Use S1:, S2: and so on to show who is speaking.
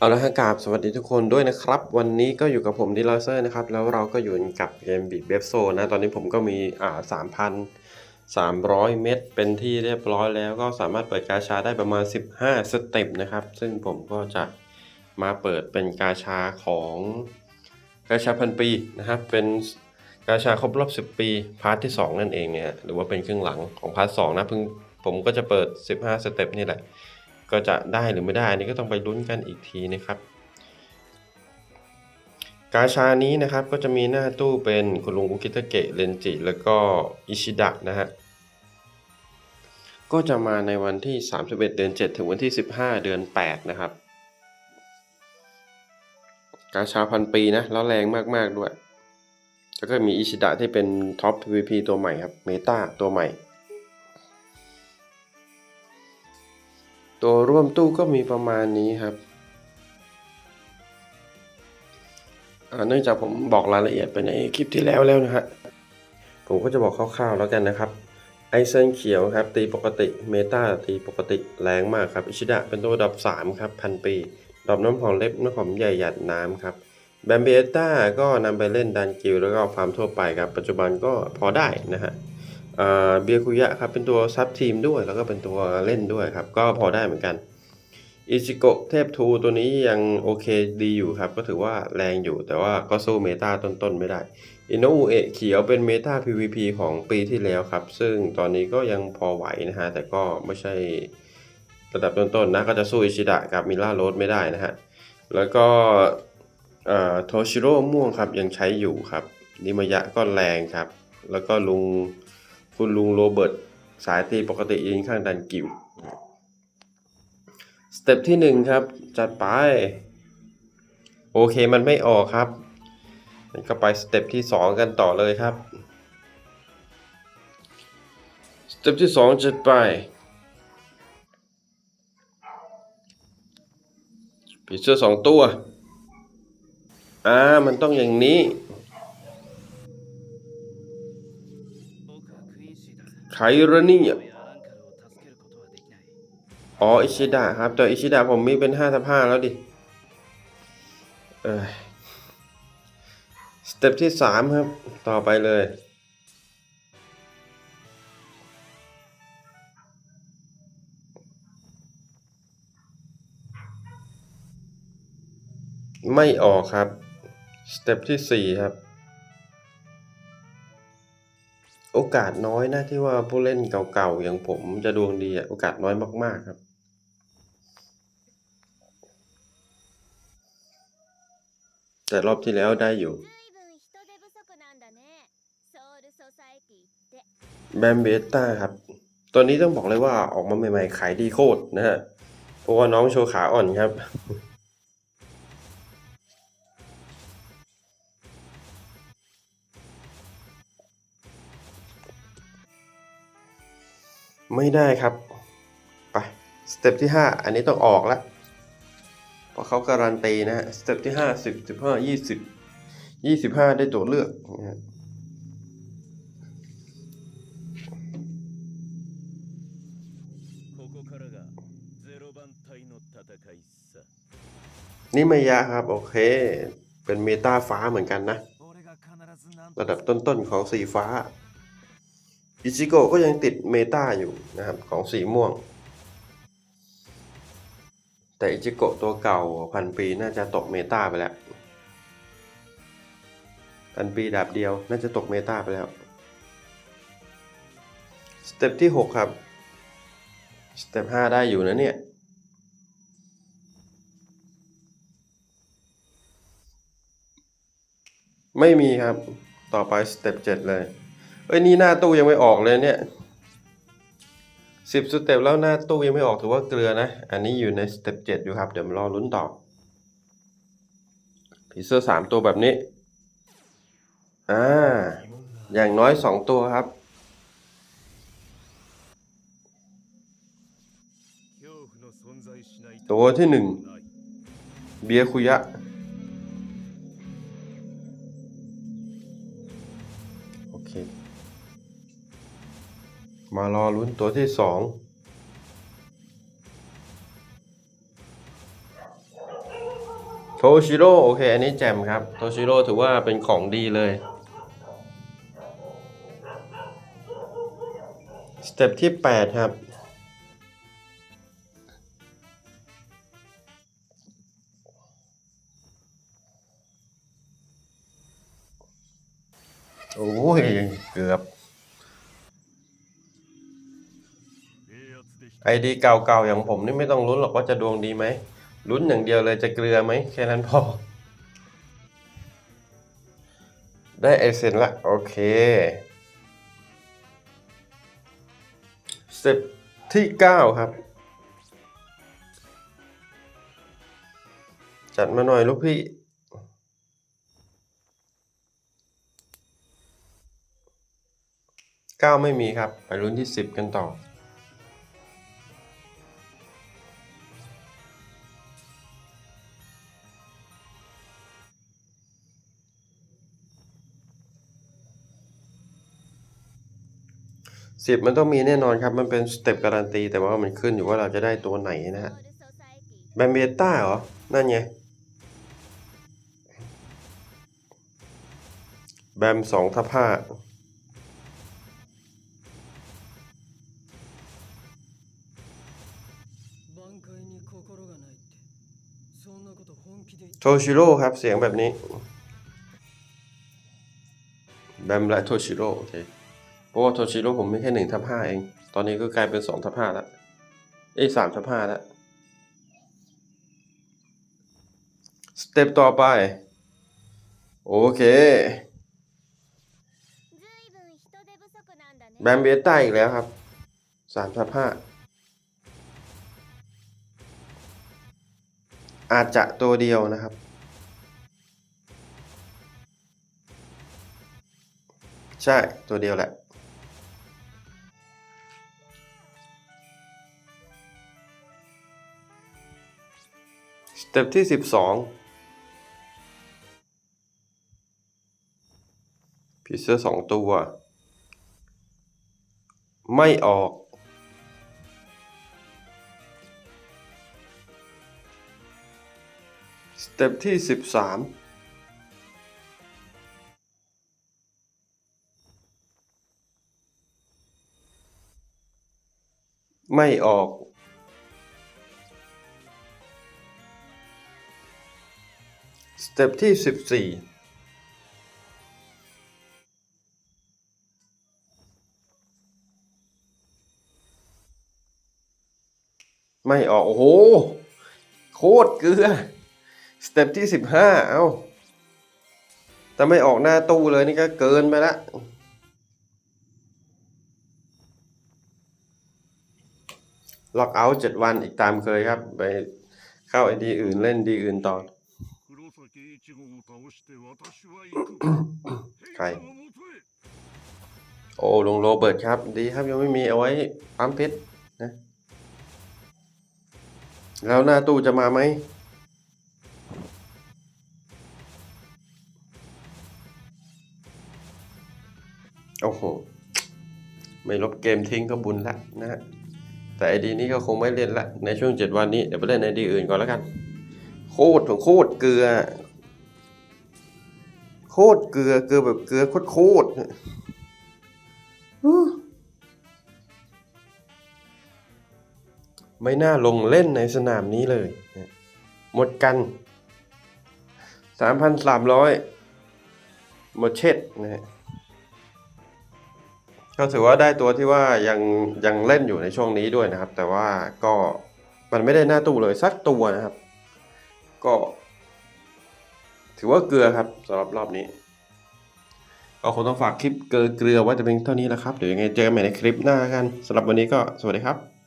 S1: เอาละฮะกราบสวัสดีทุกคนด้วยนะครับ วันนี้ก็อยู่กับผมดีลเซอร์นะครับ แล้วเราก็อยู่กับเกมบีบเบฟโซนะ ตอนนี้ผมก็มีอ่าสามพันสามร้อยเม็ดเป็นที่เรียบร้อยแล้วก็สามารถเปิดกาชาได้ประมาณ 15 สเต็ปนะครับ ซึ่งผมก็จะมาเปิดเป็นกาชาของกาชาพันปีนะครับ เป็นกาชาครบรอบ 10 ปี พาร์ทที่ 2 นั่นเองเนี่ยหรือว่าเป็นครึ่งหลังของพาร์ทสนะเพิ่งผมก็จะเปิด 15 สเต็ปนี่แหละ ก็จะได้หรือไม่ได้อันนี้ก็ต้องไปลุ้นกันอีกทีนะครับ กาชานี้นะครับก็จะมีหน้าตู้เป็นคุณลุงอุกิตะเกะเรนจิ แล้วก็อิชิดะนะฮะก็จะมาในวันที่ 31 เดือน 7 ถึงวันที่ 15 เดือน 8 นะครับ กาชาพันปีนะแล้วแรงมาก ๆ ด้วย แล้วก็มีอิชิดะที่เป็นท็อป PVP ตัวใหม่ครับ เมตาตัวใหม่ ตัวร่วมตู้ก็มีประมาณนี้ครับเนื่องจากผมบอกรายละเอียดไปในคลิปที่แล้วแล้วนะฮะผมก็จะบอกคร่าวๆแล้วกันนะครับไอเซนเขียวครับตีปกติเมตาตีปกติแรงมากครับอิชิดะเป็นตัวดับ3ครับพันปีดอกน้ำหอมเล็บน้ำหอมใหญ่หยัดน้ำครับแบมเบต้าก็นำไปเล่นดันกิลแล้วก็ฟาร์มทั่วไปครับ ปัจจุบันก็พอได้นะฮะ เบียคุยะครับเป็นตัวซับทีมด้วย แล้วก็เป็นตัวเล่นด้วยครับ ก็พอได้เหมือนกันอิจิโกะเทพทูตัวนี้ยังโอเคดีอยู่ครับ ก็ถือว่าแรงอยู่แต่ว่าก็สู้เมตาต้นๆ ไม่ได้อินโนอุเอะเขียวเป็นเมตา PVP ของปีที่แล้วครับ ซึ่งตอนนี้ก็ยังพอไหวนะฮะ แต่ก็ไม่ใช่ระดับต้นๆนะก็จะสู้อิชิดะกับมิล่าโรสไม่ได้นะฮะ แล้วก็โทชิโร่ม่วงครับยังใช้อยู่ครับนิมยะก็แรงครับ แล้วก็ลุง คุณลุงโรเบิร์ตสายตีปกติยืนข้างดันกิวสเต็ปที่หนึ่งครับ จัดไป โอเคมันไม่ออกครับก็ไปสเต็ปที่สองกันต่อเลยครับสเต็ปที่สองจัดไปผีเสื้อสองตัว อ่า มันต้องอย่างนี้ ใครรนี่อ๋ออิชิดะครับ แต่อิชิดะผมมีเป็นห้าทับห้าแล้วดิเออสเต็ปที่สามครับ ต่อไปเลยไม่ออกครับ สเต็ปที่สี่ครับ โอกาสน้อยนะที่ว่าผู้เล่นเก่าๆ อย่างผมจะดวงดีอะโอกาสน้อยมากๆครับ แต่รอบที่แล้วได้อยู่ แบมเบต้าครับ ตัวนี้ต้องบอกเลยว่าออกมาใหม่ๆ ขายดีโคตรนะฮะ เพราะว่าน้องโชว์ขาอ่อนครับ ไม่ได้ครับ ไป สเต็ปที่ 5 อันนี้ต้องออกแล้วเพราะเขาการันตีนะฮะ สเต็ปที่ 50 15 20 25 ได้ตัวเลือกนะฮะนี่ไม่ยากครับ โอเค เป็นเมตาฟ้าเหมือนกันนะ ระดับต้นๆของสีฟ้า อิจิโกะก็ยังติดเมตาอยู่นะครับของสีม่วง แต่อิจิโกะตัวเก่าพันปีน่าจะตกเมตาไปแล้วพันปีดาบเดียวน่าจะตกเมตาไปแล้วสเต็ปที่ 6 ครับสเต็ป5ได้อยู่นะเนี่ยไม่มีครับ ต่อไปสเต็ป7เลย เอ้ยนี่หน้าตู้ยังไม่ออกเลยเนี่ยสิบสเต็ปแล้วหน้าตู้ยังไม่ออกถือว่าเกลือนะ อันนี้อยู่ในสเต็ปเจ็ดอยู่ครับ เดี๋ยวมารอลุ้นต่อผีเสื้อสามตัวแบบนี้ อ่า อย่างน้อยสองตัวครับ ตัวที่หนึ่งเบียคุยะ มารอลุ้นตัวที่สองโทชิโร่โอเค อันนี้แจ่มครับ โทชิโร่ถือว่าเป็นของดีเลยสเต็ปที่ 8 ครับ โอ้ยเกือบ ไอดีเก่าๆอย่างผมนี่ไม่ต้องลุ้นหรอกว่าจะดวงดีไหมลุ้นอย่างเดียวเลยจะเกลือไหมแค่นั้นพอ ได้ไอเซนละโอเคสเต็ปที่ 9 ครับ จัดมาหน่อยลูกพี่เก้าไม่มีครับ ไปรุ่นที่สิบกันต่อ สิบมันต้องมีแน่นอนครับ มันเป็นสเต็ปการันตี แต่ว่ามันขึ้นอยู่ว่าเราจะได้ตัวไหนนะฮะแบมเบต้าเหรอ นั่นไง แบมสองทับห้าโทชิโร่ครับ เสียงแบบนี้ แบมและโทชิโร่ โอเค เพราะว่าโทชิโร่ผมไม่แค่หนึ่งทับห้าเอง ตอนนี้ก็กลายเป็นสองทับห้าละเอ้สามทับห้าละสเต็ปต่อไป โอเค แบมเบต้าอีกแล้วครับสามทับห้าอาจจะตัวเดียวนะครับ ใช่ตัวเดียวแหละ เต็ปที่สิบสองผีเสื้อสองตัว ไม่ออก สเต็ปที่สิบสามไม่ออก เต็ปที่สิบสี่ไม่ออก โอ้โห โคตรเกลือ สเต็ปที่สิบห้าเอ้าแต่ไม่ออกหน้าตู้เลยนี่ก็เกินไปละล็อกเอาท์เจ็ดวันอีกตามเคยครับ ไปเข้าไอดีอื่นเล่นดีอื่นต่อ ใคร โอ้ลงโรเบิร์ตครับ ดีครับยังไม่มีเอาไว้ปั๊มเพชรนะ แล้วหน้าตู้จะมาไหมโอ้โห ไม่ลบเกมทิ้งก็บุญละนะฮะ แต่ไอดีนี้ก็คงไม่เล่นละ ในช่วงเจ็ดวันนี้ เดี๋ยวไปเล่นไอดีอื่นก่อนแล้วกัน โคตรของโคตรเกลือ ตรเกลือเกลือแบบเกลือโคตรโคตรไม่น่าลงเล่นในสนามนี้เลย หมดกัน 3,300 หมดเช็ดนะฮะก็ถือว่าได้ตัวที่ว่ายังยังเล่นอยู่ในช่วงนี้ด้วยนะครับ แต่ว่าก็มันไม่ได้หน้าตู้เลยสักตัวนะครับ ก็ ถือว่าเกลือครับสำหรับรอบนี้ ก็คงต้องฝากคลิปเกลือเกลือไว้แต่เพียงเท่านี้แหละครับ เดี๋ยวยังไงเจอกันใหม่ในคลิปหน้ากันสำหรับวันนี้ก็สวัสดีครับ